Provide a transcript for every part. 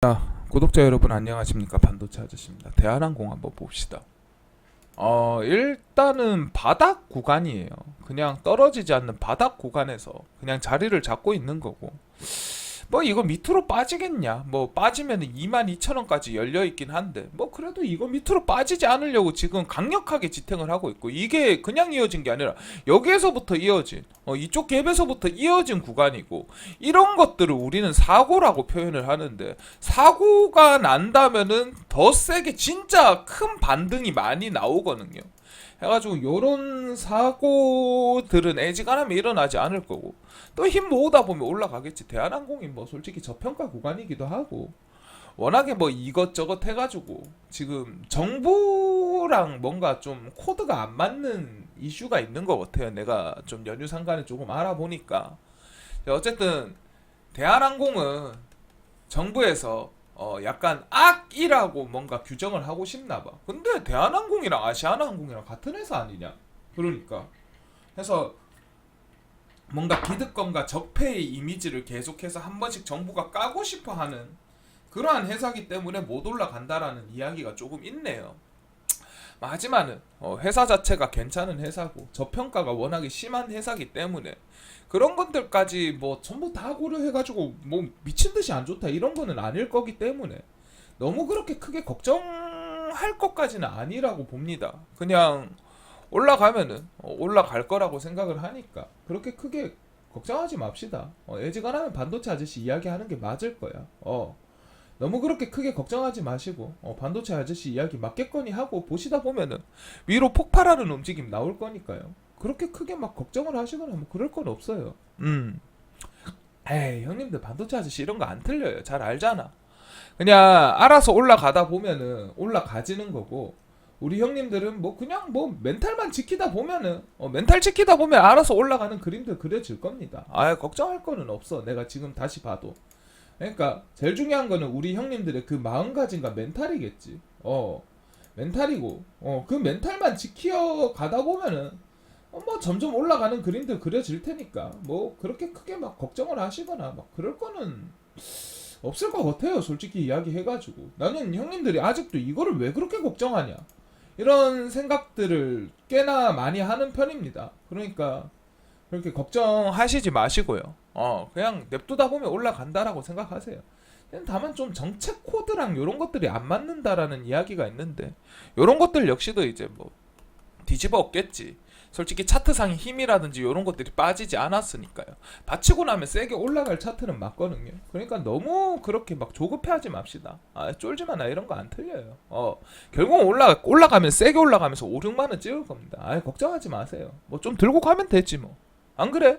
자, 구독자 여러분 안녕하십니까 반도체 아저씨입니다. 대한항공 한번 봅시다. 어, 일단은 바닥 구간이에요. 그냥 떨어지지 않는 바닥 구간에서 그냥 자리를 잡고 있는 거고. 뭐 이거 밑으로 빠지겠냐? 뭐 빠지면 22,000원까지 열려 있긴 한데 뭐 그래도 이거 밑으로 빠지지 않으려고 지금 강력하게 지탱을 하고 있고 이게 그냥 이어진 게 아니라 여기에서부터 이어진 어, 이쪽 갭에서부터 이어진 구간이고 이런 것들을 우리는 사고라고 표현을 하는데 사고가 난다면은 더 세게 진짜 큰 반등이 많이 나오거든요. 해가지고 요런 사고들은 애지간하면 일어나지 않을 거고 또 힘 모으다 보면 올라가겠지. 대한항공이 뭐 솔직히 저평가 구간이기도 하고 워낙에 뭐 이것저것 해가지고 지금 정부랑 뭔가 좀 코드가 안 맞는 이슈가 있는 것 같아요. 내가 좀 연휴 상간에 조금 알아보니까 어쨌든 대한항공은 정부에서 어 약간 악이라고 뭔가 규정을 하고 싶나 봐. 근데 대한항공이랑 아시아나항공이랑 같은 회사 아니냐? 그러니까 해서 뭔가 기득권과 적폐의 이미지를 계속해서 한 번씩 정부가 까고 싶어 하는 그러한 회사기 때문에 못 올라간다라는 이야기가 조금 있네요. 하지만은 어, 회사 자체가 괜찮은 회사고 저평가가 워낙에 심한 회사기 때문에 그런 것들까지 뭐 전부 다 고려해가지고 뭐 미친 듯이 안 좋다 이런 거는 아닐 거기 때문에 너무 그렇게 크게 걱정할 것까지는 아니라고 봅니다. 그냥 올라가면은 어, 올라갈 거라고 생각을 하니까 그렇게 크게 걱정하지 맙시다. 어, 애지간하면 반도체 아저씨 이야기하는 게 맞을 거야. 어. 너무 그렇게 크게 걱정하지 마시고 어, 반도체 아저씨 이야기 맞겠거니 하고 보시다 보면은 위로 폭발하는 움직임 나올 거니까요. 그렇게 크게 막 걱정을 하시거나 뭐 그럴 건 없어요. 음. 에이 형님들 반도체 아저씨 이런 거 안 틀려요. 잘 알잖아. 그냥 알아서 올라가다 보면은 올라가지는 거고 우리 형님들은 뭐 그냥 뭐 멘탈만 지키다 보면은 어, 멘탈 지키다 보면 알아서 올라가는 그림들 그려질 겁니다. 아 걱정할 거는 없어. 내가 지금 다시 봐도. 그러니까 제일 중요한 거는 우리 형님들의 그 마음가짐과 멘탈이겠지. 어 멘탈이고 어 그 멘탈만 지켜 가다 보면은 어, 뭐 점점 올라가는 그림들 그려질 테니까 뭐 그렇게 크게 막 걱정을 하시거나 막 그럴 거는 없을 것 같아요. 솔직히 이야기해가지고 나는 형님들이 아직도 이거를 왜 그렇게 걱정하냐 이런 생각들을 꽤나 많이 하는 편입니다. 그러니까 그렇게 걱정하시지 마시고요. 어, 그냥 냅두다 보면 올라간다라고 생각하세요. 다만 좀 정책 코드랑 이런 것들이 안 맞는다라는 이야기가 있는데 이런 것들 역시도 이제 뭐 뒤집어 엎겠지. 솔직히 차트상의 힘이라든지 이런 것들이 빠지지 않았으니까요. 받치고 나면 세게 올라갈 차트는 맞거든요. 그러니까 너무 그렇게 막 조급해하지 맙시다. 아 쫄지마나 이런 거 안 틀려요. 어 결국 올라 올라가면 세게 올라가면서 5, 6만 원 찍을 겁니다. 아 걱정하지 마세요. 뭐 좀 들고 가면 되지 뭐. 안 그래?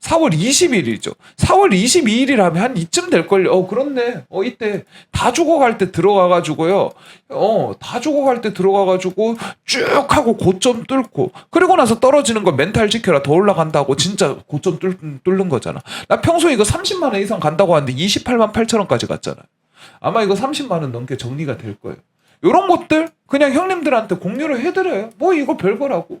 4월 20일이죠. 4월 22일이라면 한 이쯤 될걸요. 어, 그렇네. 어, 이때 다 죽어갈 때 들어가가지고요. 어, 다 죽어갈 때 들어가가지고 쭉 하고 고점 뚫고 그리고 나서 떨어지는 거 멘탈 지켜라 더 올라간다고 진짜 고점 뚫, 뚫는 거잖아. 나 평소에 이거 30만 원 이상 간다고 하는데 28만 8천 원까지 갔잖아. 아마 이거 30만 원 넘게 정리가 될 거예요. 요런 것들 그냥 형님들한테 공유를 해드려요. 뭐 이거 별거라고.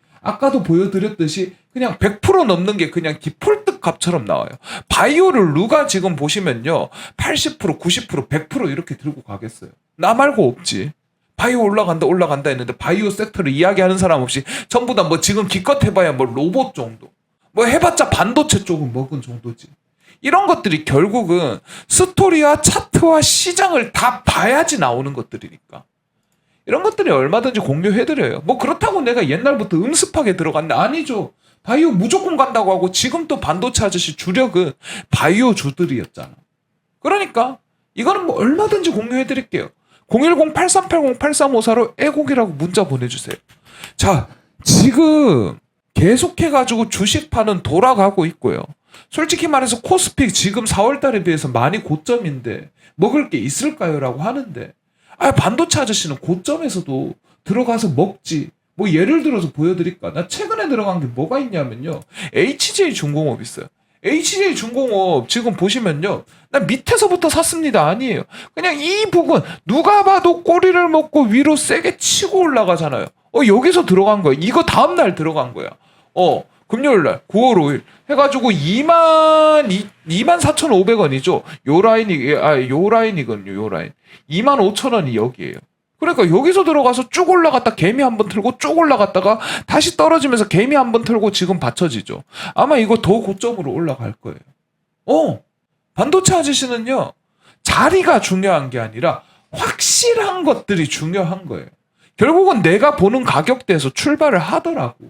아까도 보여드렸듯이 그냥 100% 넘는 게 그냥 디폴트 값처럼 나와요. 바이오를 누가 지금 보시면요. 80%, 90%, 100% 이렇게 들고 가겠어요. 나 말고 없지. 바이오 올라간다 올라간다 했는데 바이오 섹터를 이야기하는 사람 없이 전부 다 뭐 지금 기껏 해봐야 뭐 로봇 정도. 뭐 해봤자 반도체 쪽은 먹은 정도지. 이런 것들이 결국은 스토리와 차트와 시장을 다 봐야지 나오는 것들이니까. 이런 것들이 얼마든지 공유해드려요. 뭐 그렇다고 내가 옛날부터 음습하게 들어갔는데 아니죠. 바이오 무조건 간다고 하고 지금 또 반도체 아저씨 주력은 바이오 주들이었잖아. 그러니까 이거는 뭐 얼마든지 공유해드릴게요. 010-8380-8354로 애곡이라고 문자 보내주세요. 자, 지금 계속해가지고 주식파는 돌아가고 있고요. 솔직히 말해서 코스피 지금 4월달에 비해서 많이 고점인데 먹을 게 있을까요? 라고 하는데 아 반도체 아저씨는 고점에서도 들어가서 먹지. 뭐 예를 들어서 보여드릴까? 나 최근에 들어간 게 뭐가 있냐면요. HJ 중공업 있어요. HJ 중공업 지금 보시면요. 나 밑에서부터 샀습니다. 아니에요. 그냥 이 부분 누가 봐도 꼬리를 먹고 위로 세게 치고 올라가잖아요. 어 여기서 들어간 거야. 이거 다음 날 들어간 거야. 어 금요일 날 9월 5일 해가지고 2만 2만 4,500원이죠. 요 라인이 아요 라인이거든요. 요 라인 2만 5천 원이 여기에요. 그러니까 여기서 들어가서 쭉 올라갔다 개미 한 번 틀고 쭉 올라갔다가 다시 떨어지면서 개미 한 번 틀고 지금 받쳐지죠. 아마 이거 더 고점으로 올라갈 거예요. 어 반도체 아저씨는요 자리가 중요한 게 아니라 확실한 것들이 중요한 거예요. 결국은 내가 보는 가격대에서 출발을 하더라고.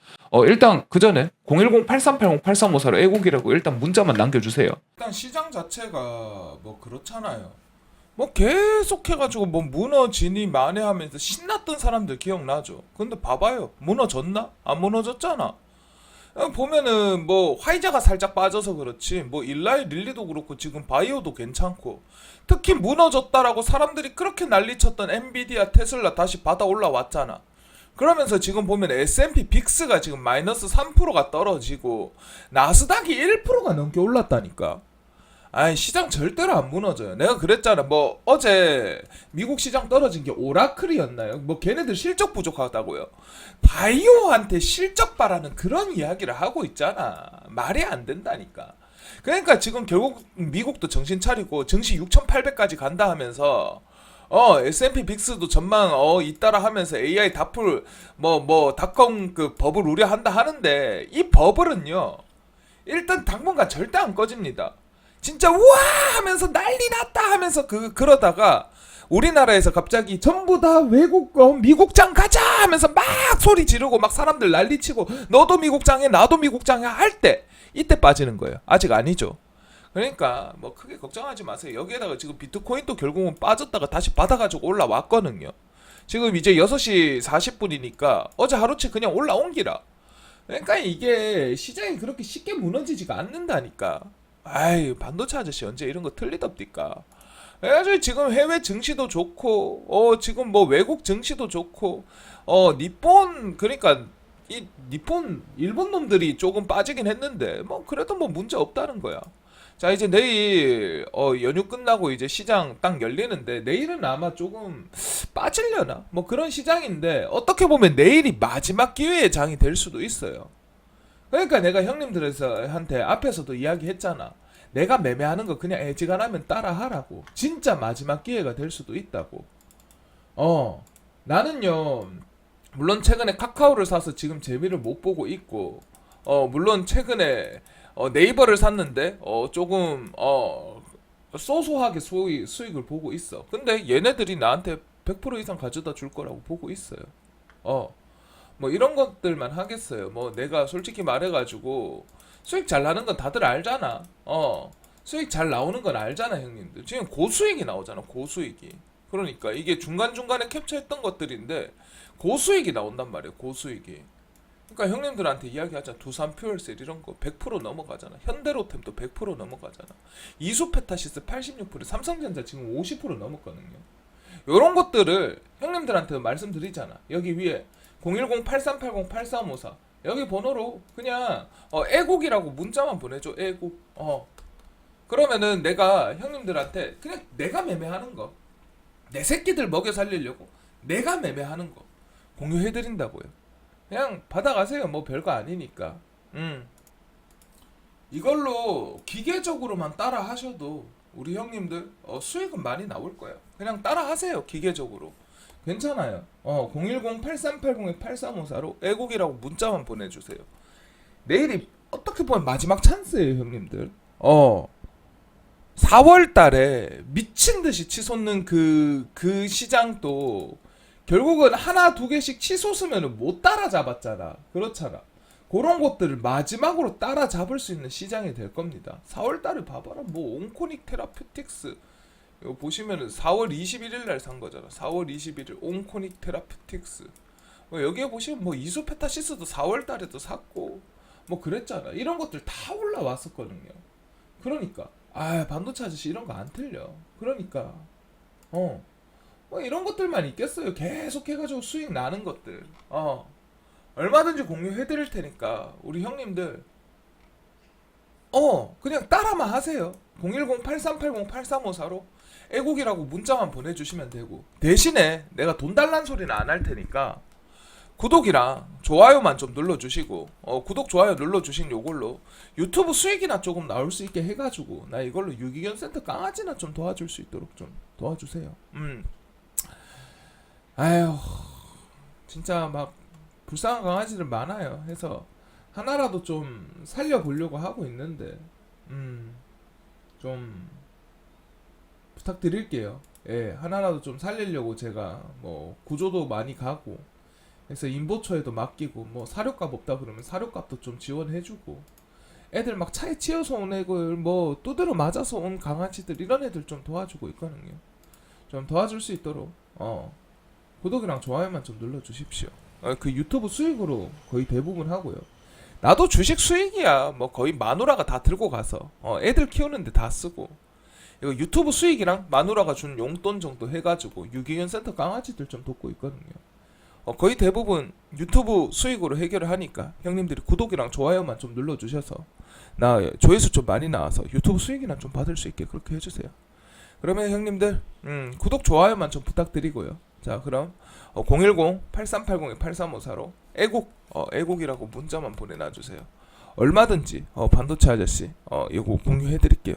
어 일단 그 전에 010-8380-8354로 애국이라고 일단 문자만 남겨주세요. 일단 시장 자체가 뭐 그렇잖아요. 뭐 계속 해가지고 뭐 무너지니 만회하면서 신났던 사람들 기억나죠. 근데 봐봐요, 무너졌나? 안 무너졌잖아. 어, 보면은 뭐 화이자가 살짝 빠져서 그렇지 뭐 일라이 릴리도 그렇고 지금 바이오도 괜찮고 특히 무너졌다라고 사람들이 그렇게 난리쳤던 엔비디아 테슬라 다시 받아 올라왔잖아. 그러면서 지금 보면 S&P 빅스가 지금 마이너스 3%가 떨어지고 나스닥이 1%가 넘게 올랐다니까. 아이 시장 절대로 안 무너져요. 내가 그랬잖아. 뭐 어제 미국 시장 떨어진 게 오라클이었나요? 뭐 걔네들 실적 부족하다고요. 바이오한테 실적 바라는 그런 이야기를 하고 있잖아. 말이 안 된다니까. 그러니까 지금 결국 미국도 정신 차리고 증시 6,800까지 간다 하면서 어 S&P 빅스도 전망 어 잇따라 하면서 AI 다풀 뭐 뭐 닷컴 그 버블 우려한다 하는데 이 버블은요 일단 당분간 절대 안 꺼집니다. 진짜 우와 하면서 난리 났다 하면서 그 그러다가 우리나라에서 갑자기 전부 다 외국 어, 미국장 가자 하면서 막 소리 지르고 막 사람들 난리치고 너도 미국장해 나도 미국장해 할때 이때 빠지는 거예요. 아직 아니죠. 그러니까 뭐 크게 걱정하지 마세요. 여기에다가 지금 비트코인도 결국은 빠졌다가 다시 받아가지고 올라왔거든요. 지금 이제 6시 40분이니까 어제 하루치 그냥 올라온 기라. 그러니까 이게 시장이 그렇게 쉽게 무너지지가 않는다니까. 아이 반도체 아저씨 언제 이런 거 틀리덥디까. 그래가지고 지금 해외 증시도 좋고 어 지금 뭐 외국 증시도 좋고 어 니폰 그러니까 이 니폰 일본 놈들이 조금 빠지긴 했는데 뭐 그래도 뭐 문제 없다는 거야. 자 이제 내일 어 연휴 끝나고 이제 시장 딱 열리는데 내일은 아마 조금 빠질려나 뭐 그런 시장인데 어떻게 보면 내일이 마지막 기회의 장이 될 수도 있어요. 그러니까 내가 형님들한테 앞에서도 이야기했잖아. 내가 매매하는 거 그냥 애지간하면 따라하라고. 진짜 마지막 기회가 될 수도 있다고. 어 나는요 물론 최근에 카카오를 사서 지금 재미를 못 보고 있고 어 물론 최근에 어, 네이버를 샀는데 어 조금 어 소소하게 수익, 수익을 보고 있어. 근데 얘네들이 나한테 100% 이상 가져다 줄 거라고 보고 있어요. 어. 뭐 이런 것들만 하겠어요. 뭐 내가 솔직히 말해가지고 수익 잘 나는 건 다들 알잖아. 어. 수익 잘 나오는 건 알잖아, 형님들. 지금 고수익이 나오잖아, 고수익이. 그러니까 이게 중간중간에 캡처했던 것들인데 고수익이 나온단 말이에요, 고수익이. 그러니까 형님들한테 이야기하자 두산 퓨얼셀 이런 거 100% 넘어가잖아. 현대로템도 100% 넘어가잖아. 이수페타시스 86% 삼성전자 지금 50% 넘었거든요. 요런 것들을 형님들한테 말씀드리잖아. 여기 위에 010-8380-8354 여기 번호로 그냥 어, 애국이라고 문자만 보내줘. 애국. 어. 그러면은 내가 형님들한테 그냥 내가 매매하는 거. 내 새끼들 먹여 살리려고 내가 매매하는 거 공유해드린다고요. 그냥 받아가세요. 뭐 별거 아니니까. 음. 이걸로 기계적으로만 따라 하셔도 우리 형님들 어, 수익은 많이 나올 거예요. 그냥 따라 하세요. 기계적으로. 괜찮아요. 어, 010-8380-8354로 애국이라고 문자만 보내주세요. 내일이 어떻게 보면 마지막 찬스예요, 형님들. 어. 4월 달에 미친 듯이 치솟는 그, 그 시장도 결국은 하나 두 개씩 치솟으면 못 따라잡았잖아. 그렇잖아. 그런 것들을 마지막으로 따라잡을 수 있는 시장이 될 겁니다. 4월 달에 봐봐라. 뭐 온코닉 테라퓨틱스 이거 보시면은 4월 21일 날 산 거잖아. 4월 21일 온코닉 테라퓨틱스. 뭐 여기에 보시면 뭐 이소페타시스도 4월 달에도 샀고 뭐 그랬잖아. 이런 것들 다 올라왔었거든요. 그러니까 아 반도체 아저씨 이런 거 안 틀려. 그러니까 어. 뭐 이런 것들만 있겠어요. 계속 해가지고 수익 나는 것들. 어. 얼마든지 공유해드릴 테니까 우리 형님들 어 그냥 따라만 하세요. 010-8380-8354로 애국이라고 문자만 보내주시면 되고 대신에 내가 돈 달란 소리는 안 할 테니까 구독이랑 좋아요만 좀 눌러주시고 어, 구독 좋아요 눌러주신 요걸로 유튜브 수익이나 조금 나올 수 있게 해가지고 나 이걸로 유기견 센터 강아지나 좀 도와줄 수 있도록 좀 도와주세요. 음. 아휴 진짜 막 불쌍한 강아지들 많아요. 해서 하나라도 좀 살려보려고 하고 있는데 음. 좀 부탁드릴게요. 예, 하나라도 좀 살리려고 제가 뭐 구조도 많이 가고 그래서 인보초에도 맡기고 뭐 사료값 없다 그러면 사료값도 좀 지원해주고 애들 막 차에 치여서 온 애들 뭐 두드려 맞아서 온 강아지들 이런 애들 좀 도와주고 있거든요. 좀 도와줄 수 있도록 어 구독이랑 좋아요만 좀 눌러주십시오. 어, 그 유튜브 수익으로 거의 대부분 하고요. 나도 주식 수익이야. 뭐 거의 마누라가 다 들고 가서 어, 애들 키우는데 다 쓰고 이거 유튜브 수익이랑 마누라가 준 용돈 정도 해가지고 유기견 센터 강아지들 좀 돕고 있거든요. 어, 거의 대부분 유튜브 수익으로 해결을 하니까 형님들이 구독이랑 좋아요만 좀 눌러주셔서 나 조회수 좀 많이 나와서 유튜브 수익이나 좀 받을 수 있게 그렇게 해주세요. 그러면 형님들 음, 구독 좋아요만 좀 부탁드리고요. 자 그럼 어, 010-8380-8354로 애국 어, 애국이라고 문자만 보내놔 주세요. 얼마든지 어, 반도체 아저씨 어, 이거 공유해 드릴게요.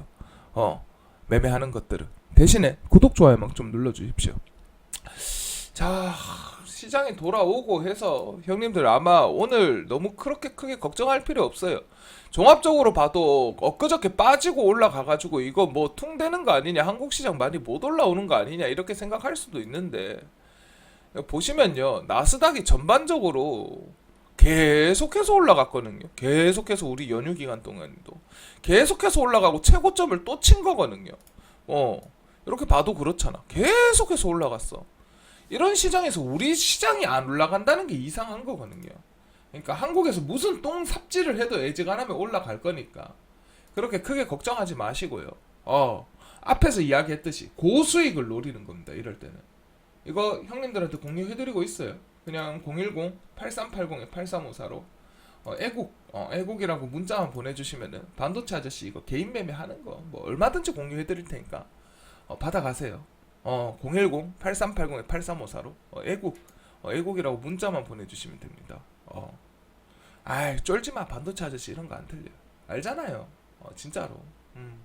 어, 매매하는 것들을 대신에 구독 좋아요만 좀 눌러 주십시오. 자 시장이 돌아오고 해서 형님들 아마 오늘 너무 그렇게 크게 걱정할 필요 없어요. 종합적으로 봐도 엊그저께 빠지고 올라가가지고 이거 뭐 퉁되는 거 아니냐 한국 시장 많이 못 올라오는 거 아니냐 이렇게 생각할 수도 있는데 보시면요 나스닥이 전반적으로 계속해서 올라갔거든요. 계속해서 우리 연휴 기간 동안도 계속해서 올라가고 최고점을 또 친 거거든요. 어 이렇게 봐도 그렇잖아. 계속해서 올라갔어. 이런 시장에서 우리 시장이 안 올라간다는 게 이상한 거거든요. 그러니까 한국에서 무슨 똥 삽질을 해도 애지간하면 올라갈 거니까 그렇게 크게 걱정하지 마시고요. 어 앞에서 이야기했듯이 고수익을 노리는 겁니다. 이럴 때는 이거 형님들한테 공유해드리고 있어요. 그냥 010-8380-8354로 어, 애국 어, 애국이라고 문자만 보내주시면은 반도체 아저씨 이거 개인 매매 하는 거 뭐 얼마든지 공유해 드릴 테니까 어, 받아가세요. 어, 010 8380 8354로 어, 애국 어, 애국이라고 문자만 보내주시면 됩니다. 어. 아이 쫄지 마 반도체 아저씨 이런 거 안 틀려. 알잖아요. 어, 진짜로. 음.